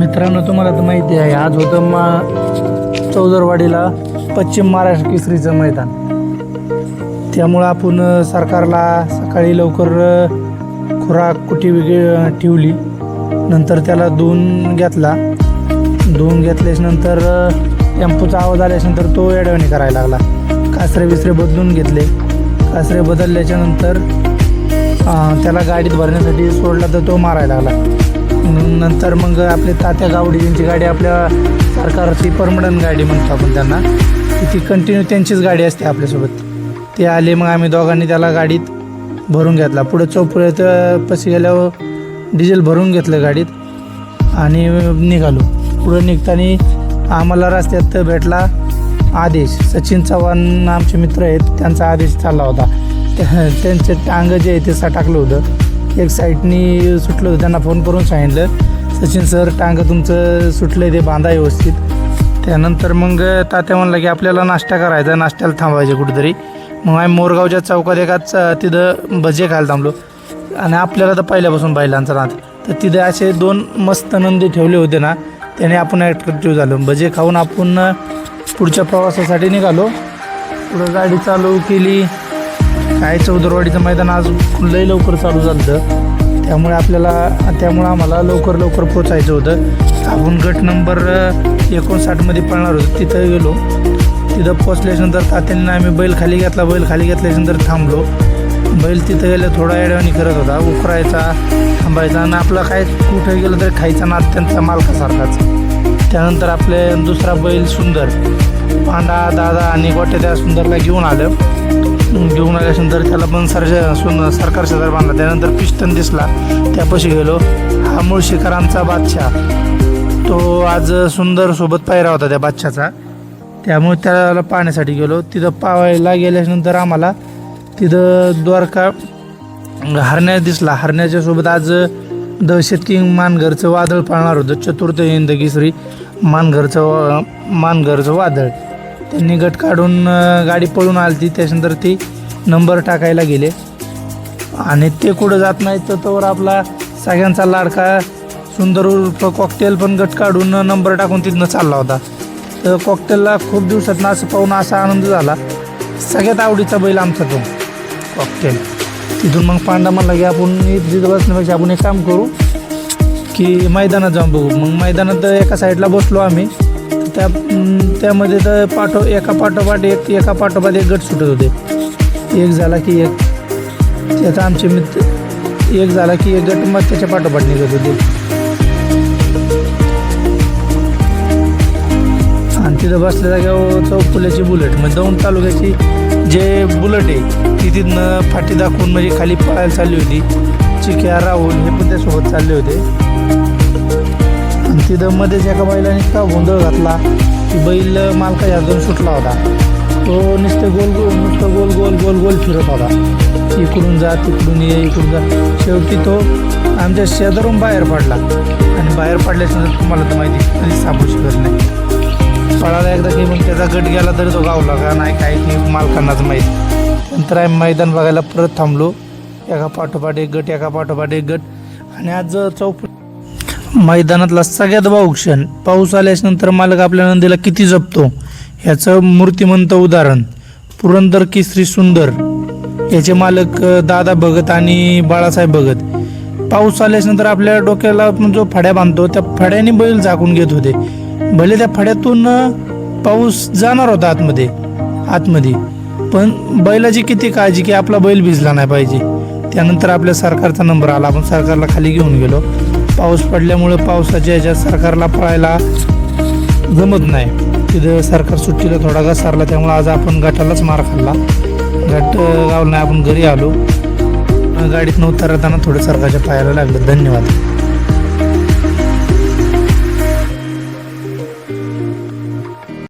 मित्रांनो तुम्हाला तर माहिती आहे आज होतं मा चौदरवाडीला पश्चिम महाराष्ट्र केसरीचं मैदान. त्यामुळं आपण सरकारला सकाळी लवकर खुराक कुटी ठेवली. नंतर त्याला धुवून घेतला. धुवून घेतल्याच्या नंतर टेम्पोचा आवाज आल्याच्यानंतर तो एडवणी करायला लागला. कासरे विसरे बदलून घेतले. कासरे बदलल्याच्यानंतर त्याला गाडीत भरण्यासाठी सोडला तर तो मारायला लागला. नंतर मग आपले तात्या गावडी यांची गाडी आपल्या सरकारची परमनंट गाडी म्हणतो आपण त्यांना. की ती कंटिन्यू त्यांचीच गाडी असते आपल्यासोबत. ते आले मग आम्ही दोघांनी त्याला गाडीत भरून घेतला. पुढं चौपुऱ्यात पशी गेल्यावर डिझेल भरून घेतलं गाडीत आणि निघालो. पुढं निघताना आम्हाला रस्त्यात भेटला आदेश. सचिन चव्हाण आमचे मित्र आहेत त्यांचा आदेश चालला होता. त्या- त्यांचे टांग जे आहे ते सटाकलं होतं. एक साईडनी सुटलं होतं त्यांना फोन करून सांगितलं. सचिन सर टांग तुमचं सुटलं ते बांधा व्यवस्थित. त्यानंतर मग तात्या म्हणलं की आपल्याला नाश्ता करायचा नाश्त्याला थांबायचे कुठेतरी. मग आम्ही मोरगावच्या चौकात एकाच तिथं भजे खायला थांबलो. आणि आपल्याला तर पहिल्यापासून बैलांचा नात तर तिथे असे दोन मस्त नंदी ठेवले होते ना त्याने आपण ॲट्रॅक्टिव्ह झालो. भजे खाऊन आपण पुढच्या प्रवासासाठी निघालो. पुढं गाडी चालू केली. काय चौदरवाडीचं मैदान आज लई लवकर चालू झालं त्यामुळे आपल्याला त्यामुळं आम्हाला लवकर लवकर पोचायचं होतं. आपण गट नंबर एकोणसाठमध्ये पळणार होतो तिथं गेलो. तिथं पोचल्याच्यानंतर तात्यांनी आम्ही बैल खाली घेतला बैल खाली घेतल्याच्यानंतर थांबलो. बैल तिथं गेलं थोडा येड्यावानी करत होता. उकरायचा थांबायचा आणि आपला काय कुठं गेलं तरी खायचा ना त्यांचा मालकासारखाच त्यानंतर आपले दुसरा बैल सुंदर पांडा दादा आणि गोट्या त्या सुंदरला घेऊन आलं. घेऊन आल्यानंतर त्याला पण सर सरकार शेजार बांधला. त्यानंतर पिस्टन दिसला. त्यापाशी गेलो. हा मूळ शिकारांचा बादशाह. तो आज सुंदर सोबत पायरा होता त्या बादशाचा त्यामुळे त्याला पाहण्यासाठी गेलो. तिथं पावायला गेल्यानंतर आम्हाला तिथं द्वारका हरण्या दिसला. हरण्याच्या सोबत आज दहशत किंग मानघरचं वादळ पाळणार होतं. चतुर्थ हिंदगी श्री मानघरचं वा- मानघरचं वादळ. त्यांनी गट काढून गाडी पळून आली ती त्याच्यानंतर ती नंबर टाकायला गेले. आणि ते कुठं जात नाही तर तोवर आपला सगळ्यांचा लाडका सुंदर उर्फ कॉकटेल पण गट काढून नंबर टाकून तिथनं चालला होता. तर कॉकटेलला खूप दिवसातनं असं पाहून असा आनंद झाला. सगळ्यात आवडीचा बैल आमचा तो कॉकटेल तिथून मग पांडा म्हणला की आपण इथं तिथं बसण्यापेक्षा आपण एक काम करू की मैदानात जाऊन बघू. मग मैदानात एका साईडला बसलो आम्ही. त्या त्यामध्ये तर पाठो एका पाठोपाठ एक एका पाठोपाठ एक गट सुटत होते. एक झाला की एक त्याचा आमचे मित्र एक झाला की एक गट मग त्याच्या पाठोपाठ निघत होते. आणि तिथं बसल्या जाग्यावर चौफुल्याची बुलेट म्हणजे दौंड तालुक्याची जे बुलेट आहे ती तिथनं फाटी दाखवून म्हणजे खाली पळायला चालली होती. चिक्या राहुल हे पण त्यासोबत चालले होते. आणि तिथं मध्येच एका बैलाने इतका गोंधळ घातला की बैल मालका हातून सुटला होता. तो नुसतं गोल गोल नुसतं गोल गोल गोल गोल फिरत होता. इकडून जा तिकडून ये इकडून जा. शेवटी तो आमच्या शेजारून बाहेर पडला. आणि बाहेर पडल्याच्यानंतर तुम्हाला तर माहिती कधी सापडू शकत नाही. पळाला एकदा की मग त्याचा गट गेला तरी तो गावला का? नाही काय की मालकांनाच माहीत. नंतर आम्ही मैदान बघायला परत थांबलो. एका पाठोपाठ एक गट एका पाठोपाठ एक गट. आणि आज चौपट मैदानातला सगळ्यात भाऊ क्षण. पाऊस आल्याच्यानंतर मालक आपल्या नंदीला किती जपतो? ह्याचं मूर्तिमंत उदाहरण पुरंदर केसरी सुंदर. याचे मालक दादा भगत आणि बाळासाहेब भगत. पाऊस आल्याच्यानंतर आपल्या डोक्याला आपण जो फड्या बांधतो त्या फड्याने बैल झाकून घेत होते. भले त्या फड्यातून पाऊस जाणार होता आतमध्ये आतमध्ये पण बैलाची किती काळजी की आपला बैल भिजला नाही पाहिजे. त्यानंतर आपल्या सरकारचा नंबर आला. आपण सरकारला खाली घेऊन गेलो. पाऊस पडल्यामुळं पावसाच्या ह्याच्यात सरकारला पळायला जमत नाही. तिथं सरकार सुट्टीला थोडा घसारला त्यामुळे आज आपण गटालाच मार खाल्ला. गट गावला नाही आपण घरी आलो. गाडीत गाडीतनं उतरताना थोडं सरकारच्या पायाला लागलं. धन्यवाद.